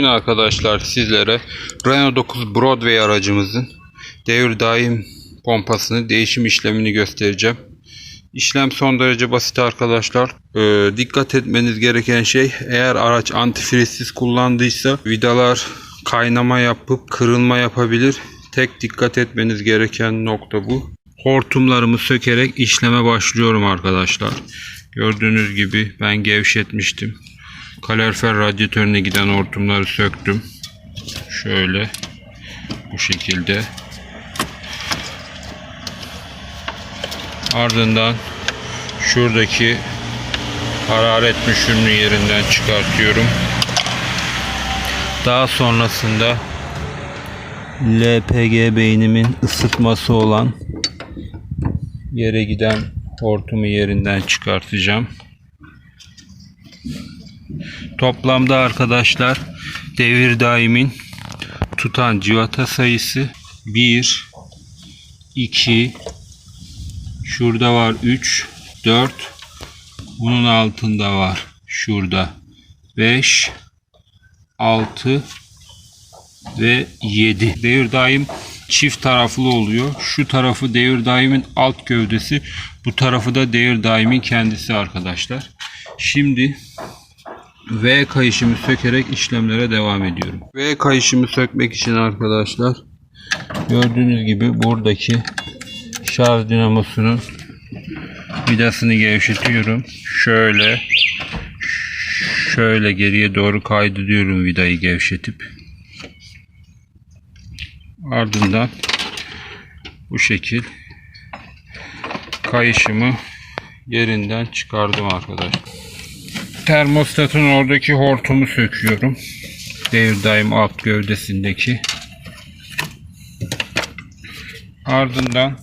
Bugün arkadaşlar sizlere Renault 9 Broadway aracımızın devir daim pompasını değişim işlemini göstereceğim. İşlem son derece basit arkadaşlar. Ee, dikkat etmeniz gereken şey eğer araç antifrizsiz kullandıysa vidalar kaynama yapıp kırılma yapabilir. Tek dikkat etmeniz gereken nokta bu. Hortumlarımı sökerek işleme başlıyorum arkadaşlar. Gördüğünüz gibi ben gevşetmiştim. Kalorifer radyatörüne giden hortumları söktüm. Şöyle bu şekilde. Ardından şuradaki hararet müşürünü yerinden çıkartıyorum. Daha sonrasında LPG beynimin ısıtması olan yere giden hortumu yerinden çıkartacağım. Toplamda arkadaşlar devir daimin tutan civata sayısı 1 2 şurada var 3 4 bunun altında var şurada 5 6 ve 7 devir daim çift taraflı oluyor. Şu tarafı devir daimin alt gövdesi, bu tarafı da devir daimin kendisi arkadaşlar. Şimdi V kayışımı sökerek işlemlere devam ediyorum. V kayışımı sökmek için arkadaşlar gördüğünüz gibi buradaki şarj dinamosunun vidasını gevşetiyorum. Şöyle şöyle geriye doğru kaydırıyorum vidayı gevşetip. Ardından bu şekil kayışımı yerinden çıkardım arkadaşlar. Termostatın oradaki hortumu söküyorum. Devir daim alt gövdesindeki. Ardından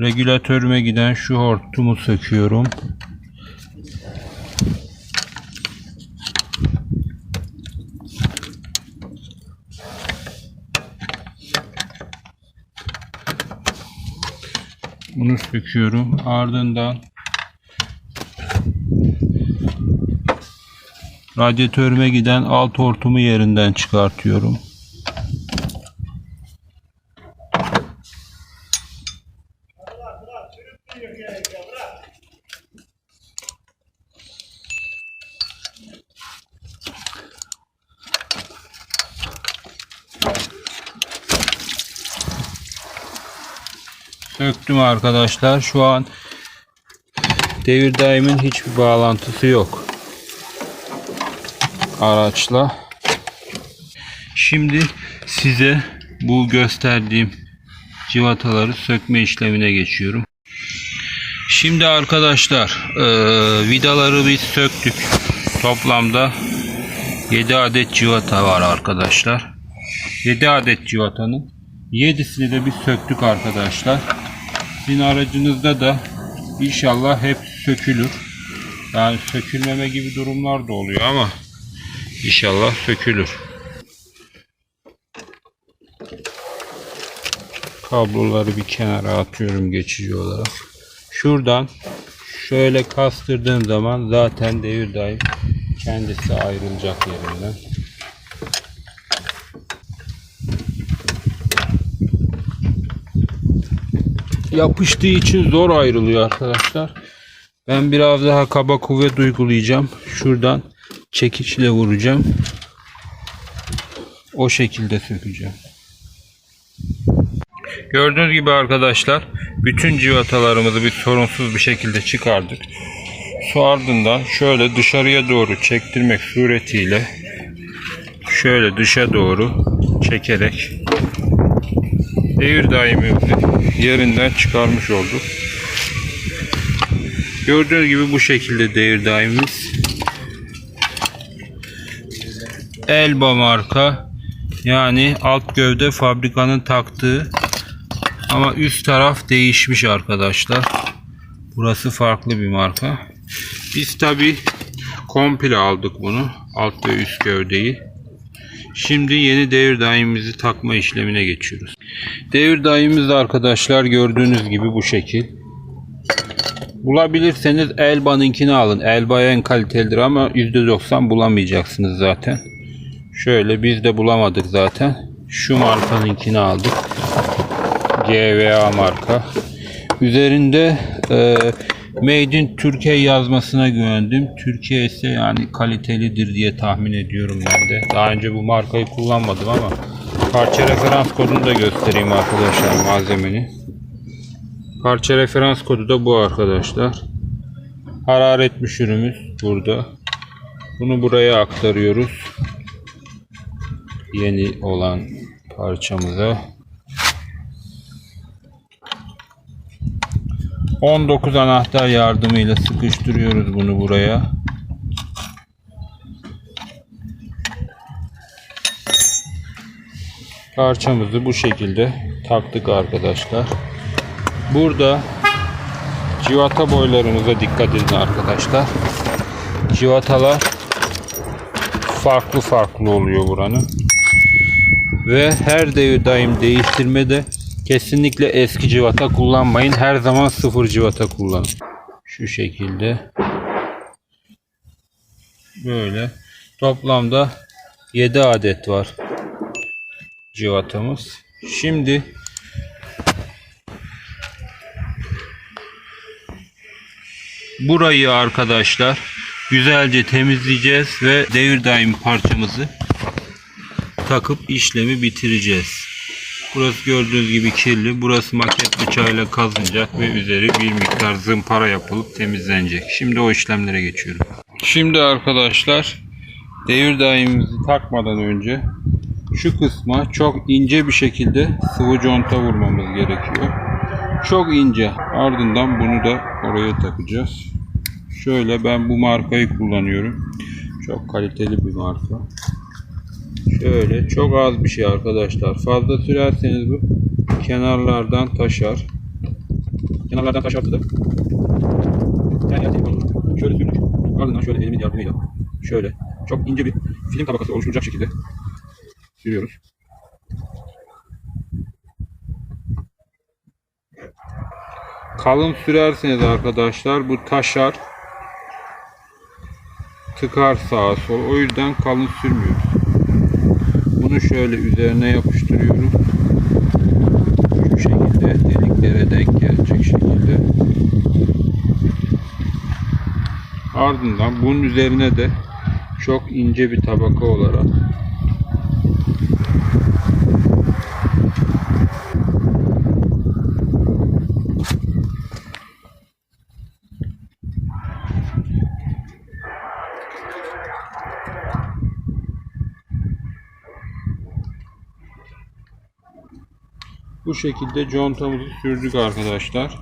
regülatörüme giden şu hortumu söküyorum. Bunu söküyorum. Ardından radyatörüme giden alt hortumu yerinden çıkartıyorum. Söktüm arkadaşlar. Şu an devir daimin hiçbir bağlantısı yok. Araçla. Şimdi size bu gösterdiğim civataları sökme işlemine geçiyorum. Şimdi arkadaşlar eee, vidaları biz söktük. Toplamda 7 adet civata var arkadaşlar. 7 adet civatanın 7'sini de biz söktük arkadaşlar. Sizin aracınızda da inşallah hep sökülür. Yani sökülmeme gibi durumlar da oluyor ama inşallah sökülür. Kabloları bir kenara atıyorum geçici olarak. Şuradan şöyle kastırdığım zaman zaten devir daim kendisi ayrılacak yerinden. Yapıştığı için zor ayrılıyor arkadaşlar. Ben biraz daha kaba kuvvet uygulayacağım. Şuradan çekiçle vuracağım. O şekilde sökeceğim. Gördüğünüz gibi arkadaşlar bütün civatalarımızı bir sorunsuz bir şekilde çıkardık. Su ardından şöyle dışarıya doğru çektirmek suretiyle şöyle dışa doğru çekerek devir daimimizi yerinden çıkarmış olduk. Gördüğünüz gibi bu şekilde devir daimimiz. Elba marka yani alt gövde fabrikanın taktığı ama üst taraf değişmiş arkadaşlar. Burası farklı bir marka. Biz tabi komple aldık bunu. Alt ve üst gövdeyi. Şimdi yeni devir daimimizi takma işlemine geçiyoruz. Devir daimimiz de arkadaşlar gördüğünüz gibi bu şekil. Bulabilirseniz Elba'nınkini alın. Elba en kalitelidir ama %90 bulamayacaksınız zaten. Şöyle biz de bulamadık zaten. Şu markanınkini aldık. GVA marka. Üzerinde e, Made in Türkiye yazmasına güvendim. Türkiye ise yani kalitelidir diye tahmin ediyorum ben de. Daha önce bu markayı kullanmadım ama parça referans kodunu da göstereyim arkadaşlar malzemeni. Parça referans kodu da bu arkadaşlar. Hararet müşürümüz burada. Bunu buraya aktarıyoruz. Yeni olan parçamıza. 19 anahtar yardımıyla sıkıştırıyoruz bunu buraya. Parçamızı bu şekilde taktık arkadaşlar. Burada civata boylarımıza dikkat edin arkadaşlar. Civatalar farklı farklı oluyor buranın. Ve her devir daim değiştirmede kesinlikle eski civata kullanmayın. Her zaman sıfır civata kullanın. Şu şekilde. Böyle. Toplamda 7 adet var civatamız. Şimdi burayı arkadaşlar güzelce temizleyeceğiz ve devir daim parçamızı takıp işlemi bitireceğiz. Burası gördüğünüz gibi kirli. Burası maket bıçağıyla kazınacak ve üzeri bir miktar zımpara yapılıp temizlenecek. Şimdi o işlemlere geçiyorum. Şimdi arkadaşlar devir daimimizi takmadan önce şu kısma çok ince bir şekilde sıvı conta vurmamız gerekiyor. Çok ince. Ardından bunu da oraya takacağız. Şöyle ben bu markayı kullanıyorum. Çok kaliteli bir marka. Şöyle çok az bir şey arkadaşlar. Fazla sürerseniz bu kenarlardan taşar. Kenarlardan taşarsa da yani telefon olur. Şöyle sürünür. Ardından şöyle elimin yardımıyla şöyle çok ince bir film tabakası oluşturacak şekilde sürüyoruz. Kalın sürerseniz arkadaşlar bu taşar tıkar sağa sola. O yüzden kalın sürmüyoruz. Bunu şöyle üzerine yapıştırıyorum. Şu şekilde deliklere denk gelecek şekilde. Ardından bunun üzerine de çok ince bir tabaka olarak şekilde contamızı sürdük arkadaşlar.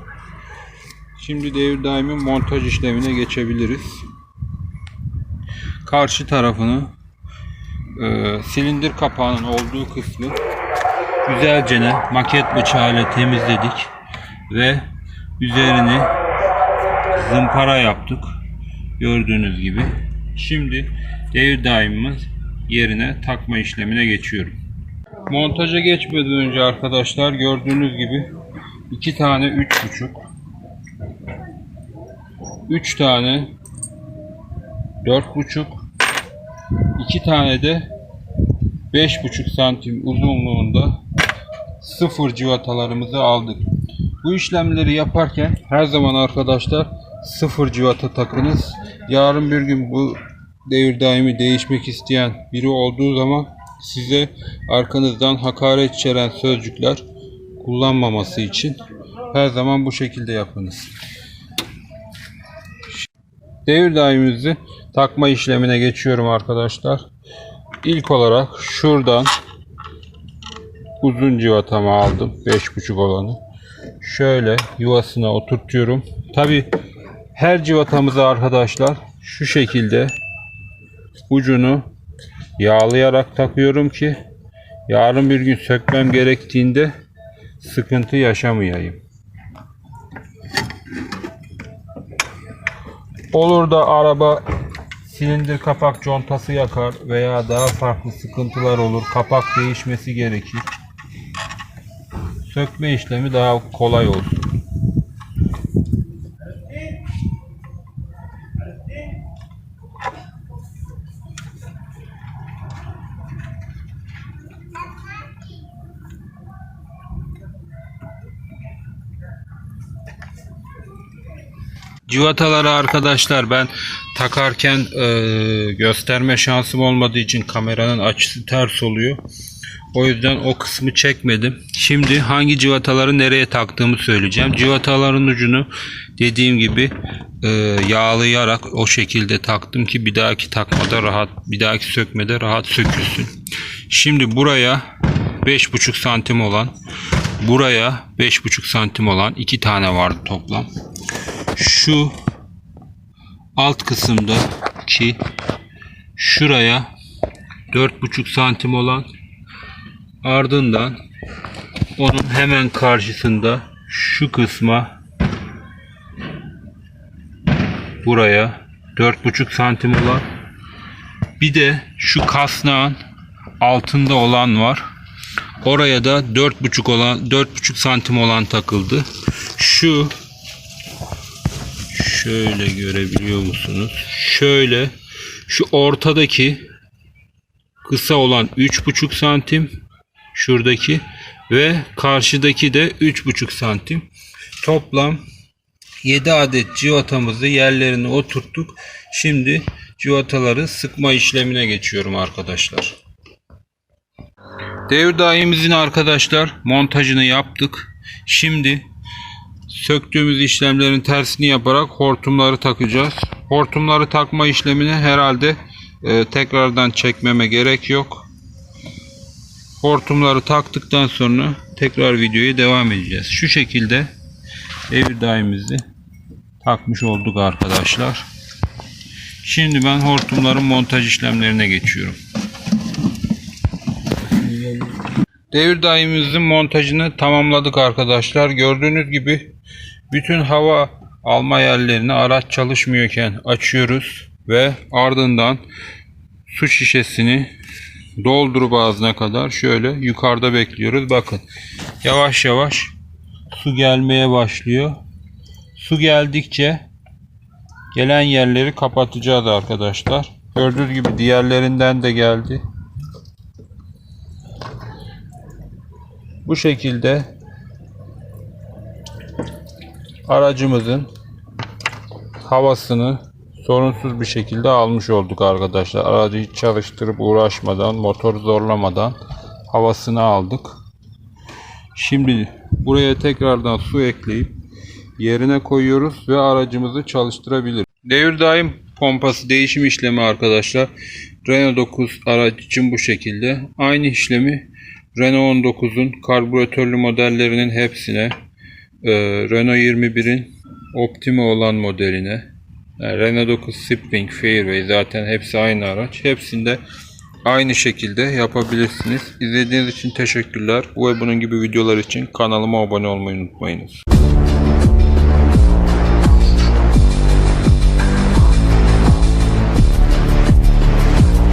Şimdi devir daimin montaj işlemine geçebiliriz. Karşı tarafını e, silindir kapağının olduğu kısmı güzelce maket bıçağıyla temizledik ve üzerini zımpara yaptık. Gördüğünüz gibi. Şimdi devir daimimiz yerine takma işlemine geçiyorum. Montaja geçmeden önce arkadaşlar gördüğünüz gibi iki tane üç buçuk, üç tane dört buçuk, iki tane de beş buçuk santim uzunluğunda sıfır civatalarımızı aldık. Bu işlemleri yaparken her zaman arkadaşlar sıfır civata takınız. Yarın bir gün bu devir daimi değişmek isteyen biri olduğu zaman size arkanızdan hakaret içeren sözcükler kullanmaması için her zaman bu şekilde yapınız. Devir daimimizi takma işlemine geçiyorum arkadaşlar. İlk olarak şuradan uzun civatamı aldım. 5.5 olanı. Şöyle yuvasına oturtuyorum. Tabi her civatamızı arkadaşlar şu şekilde ucunu yağlayarak takıyorum ki yarın bir gün sökmem gerektiğinde sıkıntı yaşamayayım. Olur da araba silindir kapak contası yakar veya daha farklı sıkıntılar olur. Kapak değişmesi gerekir. Sökme işlemi daha kolay olsun. Civataları arkadaşlar ben takarken e, gösterme şansım olmadığı için kameranın açısı ters oluyor. O yüzden o kısmı çekmedim. Şimdi hangi civataları nereye taktığımı söyleyeceğim. Civataların ucunu dediğim gibi e, yağlayarak o şekilde taktım ki bir dahaki takmada rahat, bir dahaki sökmede rahat sökülsün. Şimdi buraya 5,5 santim olan, buraya 5,5 santim olan iki tane vardı toplam. Şu alt kısımda ki şuraya 4,5 santim olan ardından onun hemen karşısında şu kısma buraya 4,5 santim olan bir de şu kasnağın altında olan var. Oraya da 4,5 olan 4,5 santim olan takıldı. Şu şöyle görebiliyor musunuz? Şöyle şu ortadaki kısa olan 3,5 santim şuradaki ve karşıdaki de 3,5 santim. Toplam 7 adet civatamızı yerlerine oturttuk. Şimdi civataları sıkma işlemine geçiyorum arkadaşlar. Devir daimimizin arkadaşlar montajını yaptık. Şimdi söktüğümüz işlemlerin tersini yaparak hortumları takacağız. Hortumları takma işlemini herhalde e, tekrardan çekmeme gerek yok. Hortumları taktıktan sonra tekrar videoya devam edeceğiz. Şu şekilde devir takmış olduk arkadaşlar. Şimdi ben hortumların montaj işlemlerine geçiyorum. Devir daimimizin montajını tamamladık arkadaşlar. Gördüğünüz gibi bütün hava alma yerlerini araç çalışmıyorken açıyoruz ve ardından su şişesini doldurup ağzına kadar şöyle yukarıda bekliyoruz. Bakın yavaş yavaş su gelmeye başlıyor. Su geldikçe gelen yerleri kapatacağız arkadaşlar. Gördüğünüz gibi diğerlerinden de geldi. Bu şekilde aracımızın havasını sorunsuz bir şekilde almış olduk arkadaşlar. Aracı hiç çalıştırıp uğraşmadan, motor zorlamadan havasını aldık. Şimdi buraya tekrardan su ekleyip yerine koyuyoruz ve aracımızı çalıştırabilir. Devir daim pompası değişim işlemi arkadaşlar. Renault 9 araç için bu şekilde. Aynı işlemi Renault 19'un karbüratörlü modellerinin hepsine, e, Renault 21'in Optima olan modeline, yani Renault 9 Spring, Fairway zaten hepsi aynı araç. Hepsinde aynı şekilde yapabilirsiniz. İzlediğiniz için teşekkürler. Bu ve bunun gibi videolar için kanalıma abone olmayı unutmayınız.